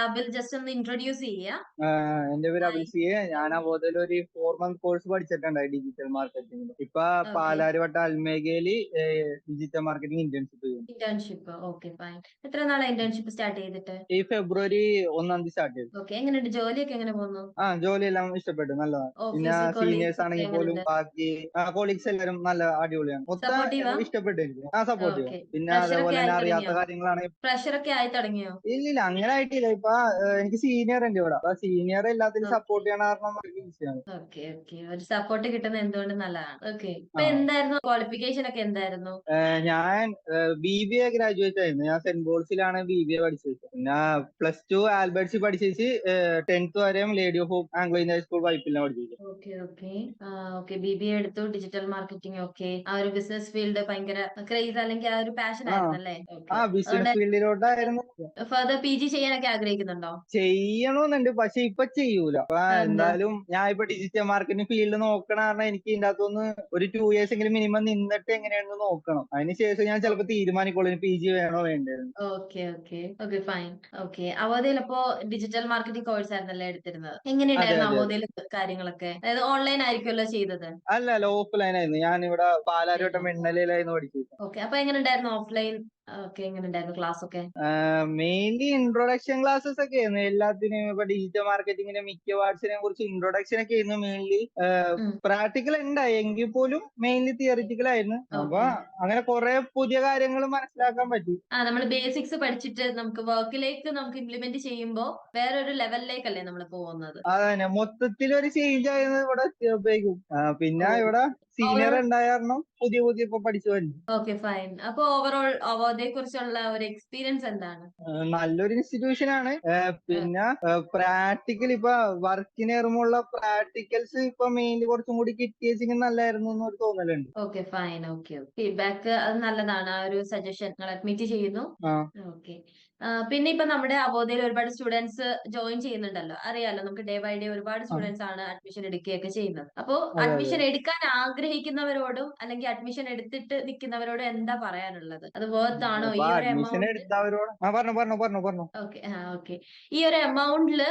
അബിൽ just ഒന്ന് introduce എന്റെ പേര്. അബിൽ സി ഞാൻ ഒരു ഫോർ മന്ത് കോഴ്സ് പഠിച്ചിട്ടുണ്ട് ഡിജിറ്റൽ മാർക്കറ്റിംഗ് ഇപ്പൊ പാലാരിവട്ട അൽമേഗയിൽ ഡിജിറ്റൽ മാർക്കറ്റിംഗ് ഇന്റേൺഷിപ്പ് ചെയ്യും. ഇന്റേൺഷിപ്പ് ഓക്കെ ഫൈൻ എത്ര നാളെ ഇന്റേൺഷിപ്പ് സ്റ്റാർട്ട് ചെയ്തിട്ട്? ഈ ഫെബ്രുവരി ഒന്നാം തീയതി സ്റ്റാർട്ട് ചെയ്തു. ഓക്കെ എങ്ങനെയുണ്ട്? ജോലിയൊക്കെ എങ്ങനെ പോകുന്നു? ആ ജോലി എല്ലാം ഇഷ്ടപ്പെട്ടു നല്ലതാണ് പിന്നെ സീനിയേഴ്സ് ആണെങ്കിൽ പോലും ബാക്കി കോളീഗ്സ് എല്ലാരും നല്ല അടിപൊളിയാണ്. മൊത്തം ഇഷ്ടപ്പെട്ടു എനിക്ക് ആ സപ്പോർട്ട് ചെയ്യും പിന്നെ അതേപോലെ അറിയാത്ത കാര്യങ്ങളാണെങ്കിൽ പ്രഷർ ഒക്കെ ആയി തുടങ്ങിയോ? ഇല്ലില്ല അങ്ങനെ ആയിട്ടില്ല. ഇപ്പൊ എനിക്ക് സീനിയർ ഉണ്ട് ഇവിടെ. അപ്പൊ സീനിയർ എല്ലാത്തിനും. സപ്പോർട്ട് ചെയ്യണ കാരണം ഈസിയാണ് ഓക്കെ ഓക്കെ ഒരു സപ്പോർട്ട് കിട്ടുന്നത് എന്തുകൊണ്ട് നല്ലതാണ്? ഓക്കെ ഇപ്പൊ. എന്തായിരുന്നു? ക്വാളിഫിക്കേഷൻ ഒക്കെ എന്തായിരുന്നു? ഞാൻ ബി ബി എ ഗ്രാജുവേറ്റ് ആയിരുന്നു. ഞാൻ സെന്റ് പോൾസിലാണ് ബി ബി എ പഠിച്ചത്. പിന്നെ പ്ലസ് ടു ആൽബർട്ട്സിൽ പഠിച്ചേച്ച് ടെൻത്ത് വരെയും lady of Anglo Indian school വൈപ്പിലാണ് പഠിച്ചത് okay okay okay B B A എടുത്തു. ഡിജിറ്റൽ മാർക്കറ്റിംഗ് ഓക്കെ ആ ഒരു ബിസിനസ് ഫീൽഡ് ഭയങ്കര ക്രേസ് അല്ലെങ്കിൽ ആ ഒരു പാഷൻ ആയിരുന്നു ബിസിനസ് ഫീൽഡിലോട്ടായിരുന്നു ഫർദർ പി ജി ചെയ്യാനൊക്കെ ആഗ്രഹിക്കുന്നുണ്ടോ? ചെയ്യണമെന്നുണ്ട് പക്ഷെ ഇപ്പൊ ചെയ്യൂല? എന്തായാലും ഞാൻ ഇപ്പൊ ഡിജിറ്റൽ മാർക്കറ്റിംഗ് ഫീൽഡ് നോക്കണ കാരണം എനിക്ക് ഇതിന്റെ അകത്തൊന്ന് ഒരു ടു ഇയേഴ്സ് എങ്കിലും മിനിമം നിന്നിട്ട് എങ്ങനെയാണെന്ന് നോക്കണം. അതിനുശേഷം ഞാൻ ചിലപ്പോ തീരുമാനിക്കോളൂ. പി ജി വേണോ വേണ്ടത് okay okay okay fine okay അവോധയിൽ അപ്പോ ഡിജിറ്റൽ മാർക്കറ്റിംഗ് കോഴ്സ് ആയിരുന്നല്ലേ എടുത്തിരുന്നത്? എങ്ങനെയുണ്ടായിരുന്നു അതെ. കാര്യങ്ങളൊക്കെ? അതായത് ഓൺലൈൻ ആയിരിക്കുമല്ലോ ചെയ്തത്? അല്ല അല്ല ഓഫ്ലൈൻ ആയിരുന്നു. ഞാൻ ഇവിടെ പാലാരിവട്ടം വെണ്ണലയിലായിരുന്നു പഠിച്ചത്. ഓക്കെ അപ്പൊ എങ്ങനെയുണ്ടായിരുന്നു ഓഫ്ലൈൻ മെയിൻലി ഇൻട്രൊഡക്ഷൻ ക്ലാസ്സസ് ഒക്കെ ആയിരുന്നു എല്ലാത്തിനും ഇപ്പൊ ഡിജിറ്റൽ മാർക്കറ്റിംഗിന്റെ മിക്ക വാർഡ്സിനെ കുറിച്ച് ഇൻട്രൊഡക്ഷൻ ഒക്കെ ആയിരുന്നു മെയിൻലി പ്രാക്ടിക്കൽ ഉണ്ടായി. എങ്കിൽ പോലും മെയിൻലി തിയറിറ്റിക്കൽ ആയിരുന്നു. അപ്പൊ അങ്ങനെ കുറെ പുതിയ കാര്യങ്ങൾ മനസ്സിലാക്കാൻ പറ്റി. ആ നമ്മൾ ബേസിക്സ് പഠിച്ചിട്ട് നമുക്ക് വർക്കിലേക്ക് നമുക്ക് ഇംപ്ലിമെന്റ് ചെയ്യുമ്പോൾ വേറൊരു ലെവലിലേക്കല്ലേ നമ്മൾ പോകുന്നത്? അതന്നെ. മൊത്തത്തിൽ ഒരു ചേഞ്ച് ആയിരുന്നു ഇവിടെ പിന്നെ. ഇവിടെ സീനിയർ Overall- ഉണ്ടായ കാരണം പുതിയ പുതിയ ഇപ്പൊ പഠിച്ചു വരുന്നു. ഓക്കെ ഫൈൻ അപ്പൊ ഓവറോൾ അവോധയെ കുറിച്ചുള്ള ഒരു എക്സ്പീരിയൻസ് എന്താണ്? നല്ലൊരു ഇൻസ്റ്റിറ്റ്യൂഷൻ ആണ്. പിന്നെ പ്രാക്ടിക്കൽ ഇപ്പൊ വർക്കിന് ഇറങ്ങുള്ള പ്രാക്ടിക്കൽസ് ഇപ്പൊ മെയിൻലി കുറച്ചും കൂടി കിട്ടിയെങ്കിൽ നല്ലായിരുന്നു എന്നൊരു തോന്നലുണ്ട്. ഓക്കെ ഫൈൻ ഓക്കെ ഫീഡ്ബാക്ക് അത് നല്ലതാണ്. ആ ഒരു സജഷൻ അഡ്മിറ്റ് ചെയ്യുന്നു. ഓക്കെ പിന്നെ ഇപ്പൊ നമ്മുടെ അവോധയിൽ ഒരുപാട് സ്റ്റുഡൻസ് ജോയിൻ ചെയ്യുന്നുണ്ടല്ലോ. അറിയാലോ നമുക്ക് ഡേ ബൈ ഡേ ഒരുപാട് സ്റ്റുഡൻസ് ആണ് അഡ്മിഷൻ എടുക്കുകയൊക്കെ ചെയ്യുന്നത്. അപ്പോ അഡ്മിഷൻ എടുക്കാൻ ആഗ്രഹിക്കുന്നവരോടും അല്ലെങ്കിൽ അഡ്മിഷൻ എടുത്തിട്ട് നിൽക്കുന്നവരോടും എന്താ പറയാനുള്ളത്? അത് വേർത്ത് ആണോ? ഈ ഒരു എമൗണ്ട് ഓക്കെ ആ ഓക്കെ ഈ ഒരു എമൗണ്ടിൽ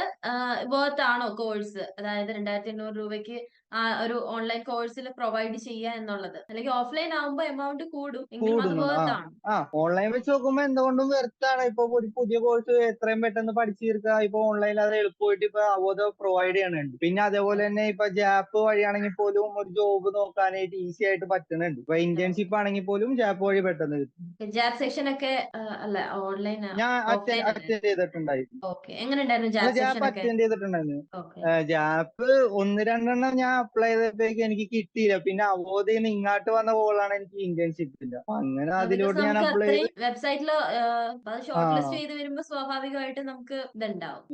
വേർത്ത് ആണോ കോഴ്സ് അതായത് രണ്ടായിരത്തി എണ്ണൂറ് രൂപയ്ക്ക് ആ ഒരു ഓൺലൈൻ കോഴ്സിൽ പ്രൊവൈഡ് ചെയ്യുക എന്നുള്ളത്. അല്ലെങ്കിൽ ഓഫ്ലൈൻ ആവുമ്പോൾ എമൗണ്ട് കൂടും. എങ്കിലും അത് കൂടുന്നു. വേർത്ത് ആണ്? ആ ഓൺലൈൻ വെച്ച് നോക്കുമ്പോ എന്തുകൊണ്ടും വെറുത്താണ് ഇപ്പൊ ഒരു പുതിയ കോഴ്സ് എത്രയും പെട്ടെന്ന് പഠിച്ചു തീർക്കുക ഇപ്പൊ ഓൺലൈനിൽ അത് എളുപ്പമായിട്ട് ഇപ്പൊ അവബോധം പ്രൊവൈഡ് ചെയ്യണുണ്ട്. പിന്നെ അതേപോലെ തന്നെ ഇപ്പൊ ജാപ്പ് വഴിയാണെങ്കിൽ പോലും ഒരു ജോബ് നോക്കാനായിട്ട് ഈസി ആയിട്ട് പറ്റുന്നുണ്ട് ഇപ്പൊ ഇന്റേൺഷിപ്പ് ആണെങ്കിൽ പോലും ജാപ്പ് വഴി പെട്ടെന്ന് കിട്ടും. ജാബ് സെക്ഷൻ ഒക്കെ അല്ല ഓൺലൈൻ ഞാൻ അറ്റൻഡ് ചെയ്തിട്ടുണ്ടായിരുന്നു. ജാപ്പ് അറ്റൻഡ് ചെയ്തിട്ടുണ്ടായിരുന്നു. ജാപ്പ് ഒന്ന് രണ്ടെണ്ണം ഞാൻ അപ്ലൈ ചെയ്തപ്പോഴേക്ക് എനിക്ക് കിട്ടിയില്ല. പിന്നെ അവോധയിൽ നിന്ന് ഇങ്ങോട്ട് വന്ന കോളാണ് എനിക്ക് ഇന്റേൺഷിപ്പ് ഇല്ല. അങ്ങനെ അതിലോട്ട് ഞാൻ അപ്ലൈ ചെയ്ത് വെബ്സൈറ്റിൽ ഷോർട്ട് ലിസ്റ്റ് ചെയ്ത് വരുമ്പോ സ്വാഭാവികമായിട്ട് നമുക്ക് ഇതുണ്ടാവും.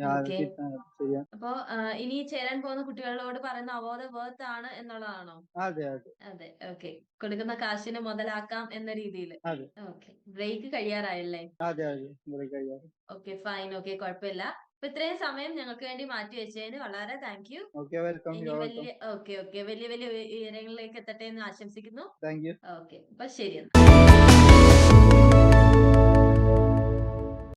അപ്പോ ഇനി ചേരാൻ പോകുന്ന കുട്ടികളോട് പറയുന്ന അവോധ വേർത്ത് ആണ് എന്നുള്ളതാണോ? അതെ. അതെ. ഓക്കേ. കൊടുക്കുന്ന കാശിന് മുതലാക്കാം എന്ന രീതിയിൽ. ഓക്കെ. ബ്രേക്ക് കഴിയാറായല്ലേ? അതെ അതെ. ബ്രേക്ക് കഴിയാറ് ഓക്കെ ഫൈൻ. ഓക്കെ കുഴപ്പമില്ല. അപ്പൊ ഇത്രയും സമയം ഞങ്ങൾക്ക് വേണ്ടി മാറ്റി വെച്ചതിന് വളരെ താങ്ക് യു. വലിയ ഓക്കെ ഓക്കെ. വലിയ വലിയ ഉയരങ്ങളിലേക്ക് എത്തട്ടെ എന്ന് ആശംസിക്കുന്നു. ഓക്കെ. അപ്പൊ ശരി